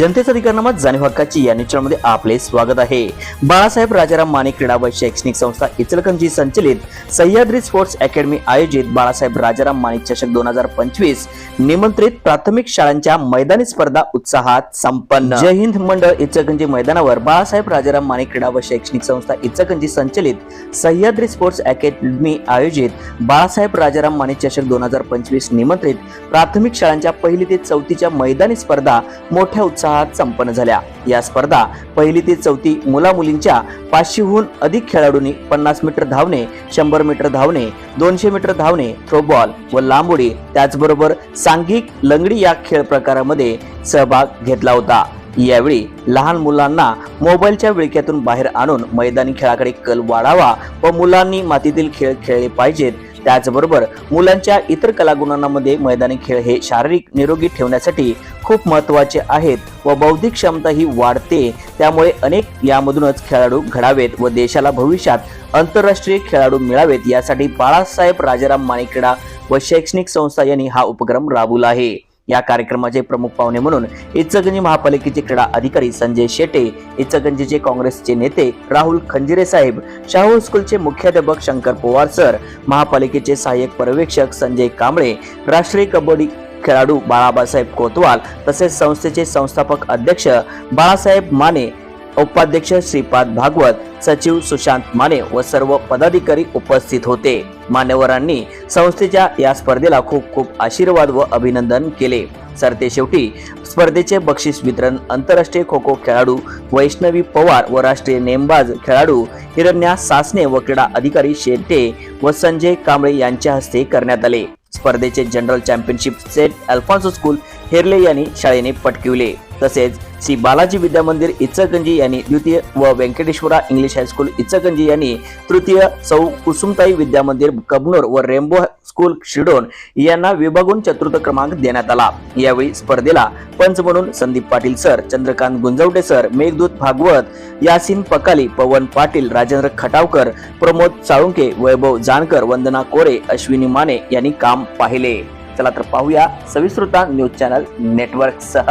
जनतेचा अधिकारनामा जाणीव हक्काची या निश्चळमध्ये आपले स्वागत आहे. बाळासाहेब राजाराम माने क्रीडा व शैक्षणिक संस्था इचलकंजी संचलित सह्याद्री स्पोर्ट्स अकॅडमी आयोजित बाळासाहेब राजाराम माने चषक दोन हजार पंचवीस निमंत्रित प्राथमिक शाळांच्या मैदानी स्पर्धा उत्साहात संपन्न. जय हिंद मंडळ इचलकंजी मैदानावर बाळासाहेब राजाराम माने क्रीडा व शैक्षणिक संस्था इचलकंजी संचलित सह्याद्री स्पोर्ट्स अकॅडमी आयोजित बाळासाहेब राजाराम माने चषक दोन हजार पंचवीस निमंत्रित प्राथमिक शाळांच्या पहिली ते चौथीच्या मैदानी स्पर्धा मोठ्या उत्साहात संपन्न झाल्या. या स्पर्धा पहिली ते चौथी मुला मुलींच्या पाचशेहून अधिक खेळाडूंनी पन्नास मीटर धावणे शंभर मीटर धावणे दोनशे मीटर धावणे थ्रोबॉल व लांब उडी त्याचबरोबर सांघिक लंगडी या खेळ प्रकारामध्ये सहभाग घेतला होता. यावेळी लहान मुलांना मोबाईलच्या विळक्यातून बाहेर आणून मैदानी खेळाकडे कल वाढावा व मुलांनी मातीतील खेळ खेळले पाहिजेत. त्याचबरोबर मुलांच्या इतर कलागुणांमध्ये मैदानी खेळ हे शारीरिक निरोगी ठेवण्यासाठी खूप महत्त्वाचे आहेत व बौद्धिक क्षमता ही वाढते. त्यामुळे अनेक यामधूनच खेळाडू घडावेत व देशाला भविष्यात आंतरराष्ट्रीय खेळाडू मिळावेत यासाठी बाळासाहेब राजाराम माणिकडा व शैक्षणिक संस्था यांनी हा उपक्रम राबवला आहे. या कार्यक्रमाचे प्रमुख पाहुणे म्हणून इचलकरंजी महापालिकेचे क्रीडा अधिकारी संजय शेटे इचलकरंजीचे काँग्रेसचे नेते राहुल खंजिरे साहेब शाहू स्कूलचे मुख्याध्यापक शंकर पवार सर महापालिकेचे सहाय्यक पर्यवेक्षक संजय कांबळे राष्ट्रीय कबड्डी खेळाडू बाळाबासाहेब कोतवाल तसेच संस्थेचे संस्थापक अध्यक्ष बाळासाहेब माने उपाध्यक्ष श्रीपाद भागवत सचिव सुशांत माने व सर्व पदाधिकारी उपस्थित होते. मान्यवरांनी संस्थेच्या या स्पर्धेला खूप खूप आशीर्वाद व अभिनंदन केले. सरते शेवटी स्पर्धेचे बक्षीस वितरण आंतरराष्ट्रीय खो खो खेळाडू वैष्णवी पवार व राष्ट्रीय नेमबाज खेळाडू हिरण्या सासने व क्रीडा अधिकारी शेट्टे व संजय कांबळे यांच्या हस्ते करण्यात आले. स्पर्धेचे general championship saint Alphonso school Herle यांनी शाळेने पटकिवले. तसेच श्री बालाजी विद्या मंदिर इचकंजी यांनी द्वितीय व व्यंकटेश्वरा इंग्लिश हायस्कूल इचकंजी यांनी तृतीय सौ कुसुमताई विद्या मंदिर कबनूर व रेम्बो स्कूल शिडोन यांना विभागून चतुर्थ क्रमांक देण्यात आला. यावेळी स्पर्धेला पंच म्हणून संदीप पाटील सर चंद्रकांत गुंजवटे सर मेघदूत भागवत यासिन पकाली पवन पाटील राजेंद्र खटावकर प्रमोद साळुंके वैभव जानकर वंदना कोरे अश्विनी माने यांनी काम पाहिले. चला तर पाहूया सविस्तृता न्यूज चॅनल नेटवर्क सह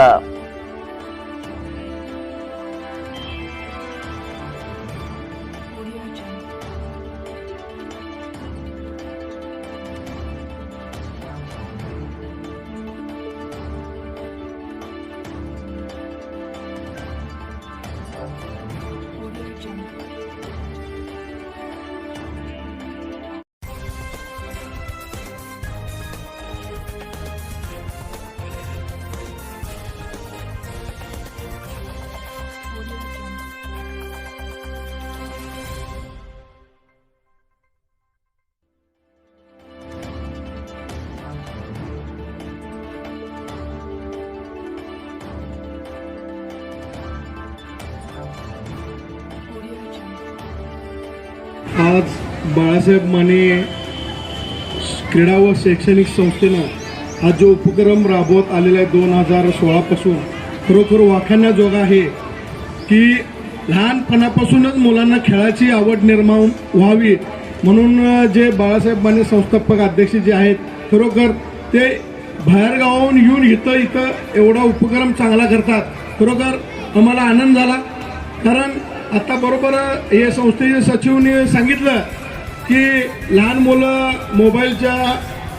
आज बाळासाहेब माने क्रीडा व शैक्षणिक संस्थेनं हा जो उपक्रम राबवत आलेला आहे दोन हजार सोळापासून खरोखर वाखाण्याजोगा आहे की लहानपणापासूनच मुलांना खेळाची आवड निर्माण व्हावी म्हणून जे बाळासाहेब माने संस्थापक अध्यक्ष जे आहेत खरोखर ते बाहेरगावाहून येऊन इथं इथं एवढा उपक्रम चांगला करतात. खरोखर आम्हाला आनंद झाला. कारण आता बरोबर हे संस्थेचे सचिवने सांगितलं की लहान मुलं मोबाईलच्या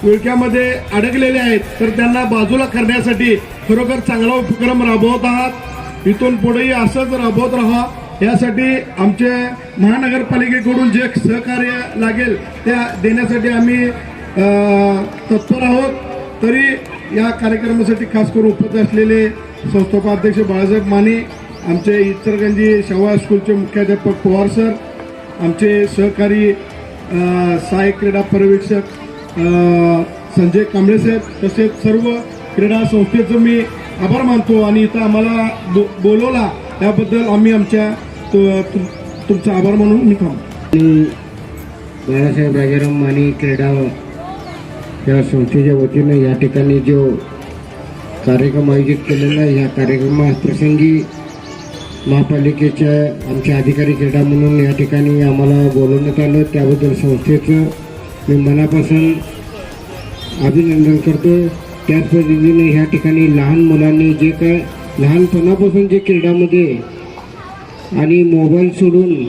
विळक्यामध्ये अडकलेले आहेत तर त्यांना बाजूला करण्यासाठी खरोखर चांगला उपक्रम राबवत आहात. इथून पुढेही असंच राबवत राहा. यासाठी आमचे महानगरपालिकेकडून जे सहकार्य लागेल त्या देण्यासाठी आम्ही तत्पर आहोत. तरी या कार्यक्रमासाठी खास करून उपस्थित असलेले संस्थापाध्यक्ष बाळासाहेब माने आमचे इतरगंजी शावा स्कूलचे मुख्याध्यापक पवार सर आमचे सहकारी सहाय्यक क्रीडा पर्यवेक्षक संजय कांबळे साहेब तसेच सर्व क्रीडा संस्थेचं मी आभार मानतो आणि इथं आम्हाला बो बोलवला. त्याबद्दल आम्ही आमच्या तुम- तुमचा आभार म्हणून मी थांबतो. आणि बाळासाहेब राजाराम आणि क्रीडा या संस्थेच्या वतीनं या ठिकाणी जो कार्यक्रम आयोजित केलेला आहे या कार्यक्रमाप्रसंगी महापालिकेच्या आमचे अधिकारी क्रीडा म्हणून या ठिकाणी आम्हाला बोलवण्यात आलं. त्याबद्दल संस्थेचं मी मनापासून अभिनंदन करतो. त्याच पद्धतीने ह्या ठिकाणी लहान मुलांनी जे काय लहानपणापासून जे क्रीडामध्ये आणि मोबाईल सोडून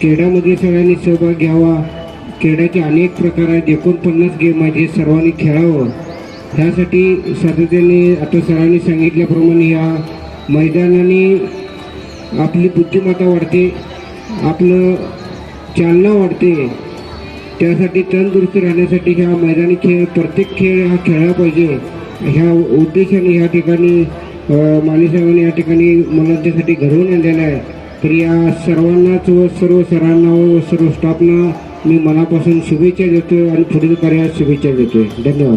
क्रीडामध्ये सगळ्यांनी सहभाग घ्यावा. क्रीडाचे अनेक प्रकार आहेत. एकोणपन्नास गेम आहेत. हे सर्वांनी खेळावं. ह्यासाठी सातत्याने आता सरांनी सांगितल्याप्रमाणे ह्या मैदानाने आपली बुद्धिमत्ता वाढते आपलं चालना वाढते. त्यासाठी तंदुरुस्त राहण्यासाठी ह्या मैदानी खेळ प्रत्येक खेळ हा खेळला पाहिजे. ह्या उद्देशाने ह्या ठिकाणी अ, या ठिकाणी मला त्यासाठी घडवून आणलेलं आहे. तर या सर्वांनाच व सर्व सरांना व सर्व स्टाफना मी मनापासून शुभेच्छा देतो आणि पुढील कार्यात शुभेच्छा देतो धन्यवाद.